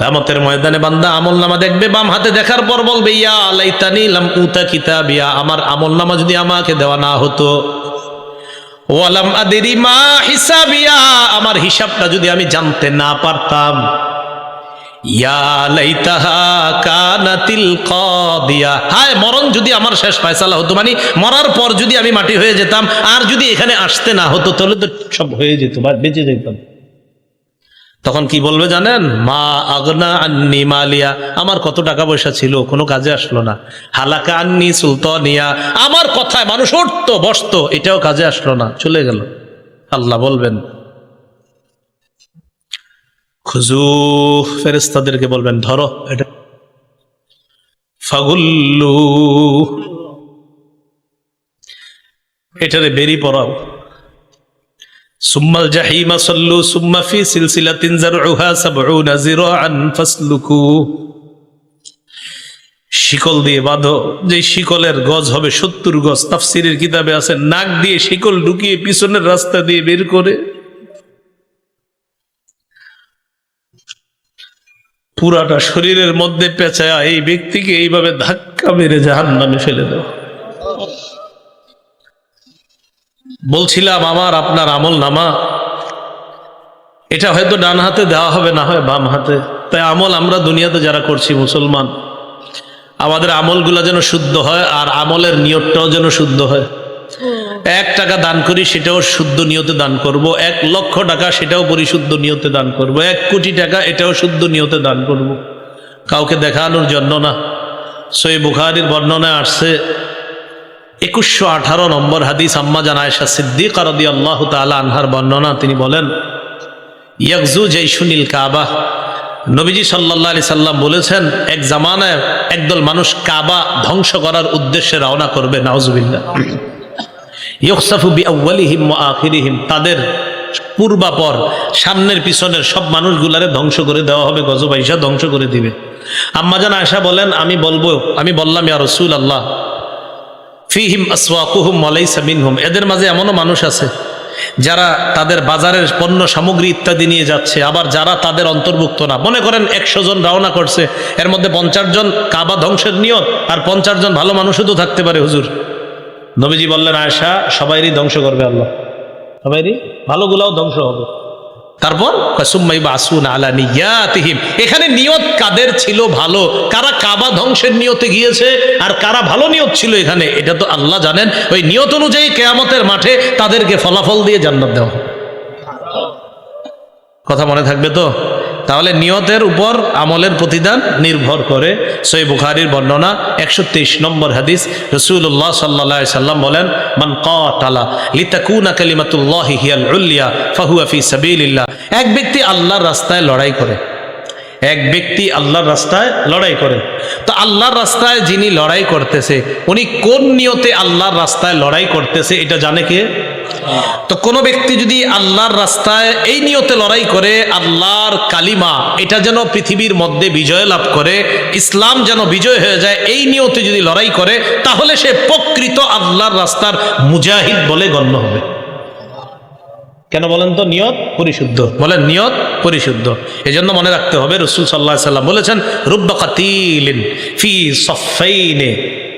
কামতের ময়দানে বান্দা আমল নামা দেখবে, বাম হাতে দেখার পর বলবে, ইয়া লাম উতা আমার আমল নামা যদি আমাকে দেওয়া না হতো। ওয়ালাম আদেরি মা হিসাবিয়া, আমার হিসাবটা যদি আমি জানতে না পারতাম। মরণ যদি আমার শেষ ফয়সালা হতো মানে মরার পর যদি আমি মাটি হয়ে যেতাম, আর যদি এখানে আসতে না হতো, তাহলে তো সব হয়ে যেত, বা বেঁচে যেতাম। তখন কি বলবে জানেন? মা আগনা আন্নি মালিয়া। আমার কত টাকা পয়সা ছিল, কোনো কাজে আসলো না। হালাকা আন্নি সুলতানিয়া। আমার কথায় মানুষ উঠতো, বসতো, এটাও কাজে আসলো না, চলে গেল। আল্লাহ বলবেন খুজু ফেরেস্তাদেরকে বলবেন, ধরো এটা। ফাগুল্লু, এটারে বেরি পড়াও সুম্মাল জাহিমা সল্লু সুম্মা ফি সিলসিলাতিন জারউহা সাবউনা জিরাআন ফাসলুকু। শিকল দিয়ে বাঁধো যে শিকলের গজ হবে সত্তর গজ, তাফসিরের কিতাবে আছে, নাক দিয়ে শিকল ঢুকিয়ে পিছনের রাস্তা দিয়ে বের করে। পুরাটা শরীরের মধ্যে পেঁচায়া এই ব্যক্তিকে এইভাবে ধাক্কা মেরে জাহান নামে ফেলে দাও। বলছিলাম, আমার আপনার আমল নামা। এটা হয়তো ডান হাতে দেওয়া হবে, না হয় বাম হাতে। তাই আমল আমরা দুনিয়াতে যারা করছি, মুসলমান, আমাদের আমলগুলো যেন শুদ্ধ হয় আর আমলের নিয়তটাও যেন শুদ্ধ হয়। এক টাকা দান করি, সেটাও শুদ্ধ নিয়তে দান করব। এক লক্ষ টাকা, সেটাও পরিশুদ্ধ নিয়তে দান করব। এক কোটি টাকা, এটাও শুদ্ধ নিয়তে দান করব। কাউকে দেখানোর জন্য না। সই বুখারির বর্ণনায় আসছে একুশশো আঠারো নম্বর হাদিস আম্মা জানায়শা সিদ্দিক রদি আল্লাহ তালা আনহার বর্ণনা, তিনি বলেন ইয়াকজু সুনীল কাবা। নবীজি সাল্লাহ আলি সাল্লাম বলেছেন, এক জামানায় একদল মানুষ কাবা ধ্বংস করার উদ্দেশ্যে রওনা করবে নাউজুবিল্লা ইয়কসাফু বি আউ্বালিহিম তাদের পূর্বাপর সামনের পিছনের সব মানুষগুলারে ধ্বংস করে দেওয়া হবে গজবাইশা ধ্বংস করে দিবে। আম্মাজান আয়সা বলেন, আমি বলব, আমি বললাম, ইয়া রসুল আল্লাহ ফিহিম আসওয়াকুহুম মালাইসা মিনহুম। এদের মাঝে এমনও মানুষ আছে, যারা তাদের বাজারের পণ্য, সামগ্রী ইত্যাদি নিয়ে যাচ্ছে, আবার যারা তাদের অন্তর্ভুক্ত না। মনে করেন একশো জন রওনা করছে, এর মধ্যে পঞ্চাশ জন কাবা ধ্বংসের নিয়ত, আর পঞ্চাশ জন ভালো মানুষও তো থাকতে পারে, হুজুর। নবীজি বললেন আয়সা সবাইরই ধ্বংস করবে আল্লাহ। সবাইরই? ভালোগুলাও ধ্বংস হবে। তারপর এখানে নিয়ত কাদের ছিল ভালো? কারা কাবা ধ্বংসের নিয়তে গিয়েছে আর কারা ভালো নিয়ত ছিল এখানে? এটা তো আল্লাহ জানেন। ওই নিয়ত অনুযায়ী কেয়ামতের মাঠে তাদেরকে ফলাফল দিয়ে জান্নাত দেওয়া কথা মনে থাকবে তো? তাহলে নিয়তের উপর আমলের প্রতিদান নির্ভর করে। সই বুখারির বর্ণনা একশো তেইশ নম্বর হাদিস। রসুল্লাহ সাল্লা সাল্লাম বলেন, মান কালা লিতাকুনা কালিমাতুল্লাহ হিয়াল উল্লিয়া ফাহুয়া ফি সাবিলিল্লাহ। এক ব্যক্তি আল্লাহর রাস্তায় লড়াই করে। এক ব্যক্তি আল্লাহর রাস্তায় লড়াই করে। তো আল্লাহর রাস্তায় যিনি লড়াই করতেছে, উনি কোন নিয়তে আল্লাহর রাস্তায় লড়াই করতেছে, এটা জানে কে? তো কোনো ব্যক্তি যদি আল্লাহর রাস্তায় এই নিয়তে লড়াই করে, আল্লাহর কালিমা, এটা যেন পৃথিবীর মধ্যে বিজয় লাভ করে, ইসলাম যেন বিজয় হয়ে যায়, এই নিয়তে যদি লড়াই করে, তাহলে সে প্রকৃত আল্লাহর রাস্তার মুজাহিদ বলে গণ্য হবে। কেন বলেন তো? নিয়ত পরিশুদ্ধ। বলেন, নিয়ত পরিশুদ্ধ। এই জন্য মনে রাখতে হবে, রসুল সাল্লাহ সাল্লাম বলেছেন, রুব্বা কাতিলিন ফি সফাইনে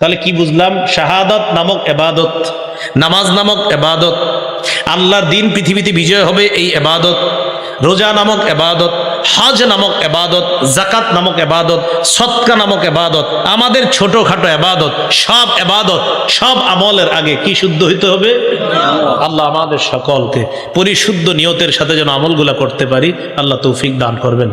তাহলে কি বুঝলাম? শাহাদত নামক এবাদত, নামাজ নামক এবাদত, আল্লাহর দিন পৃথিবীতে বিজয় হবে এই এবাদত, রোজা নামক এবাদত, হজ নামক এবাদত জাকাত নামক এবাদত সৎকা নামক এবাদত, আমাদের ছোটখাটো এবাদত, সব এবাদত, সব আমলের আগে কি শুদ্ধ হইতে হবে? আল্লাহ আমাদের সকলকে পরিশুদ্ধ নিয়তের সাথে যেন আমলগুলা করতে পারি, আল্লাহ তৌফিক দান করবেন।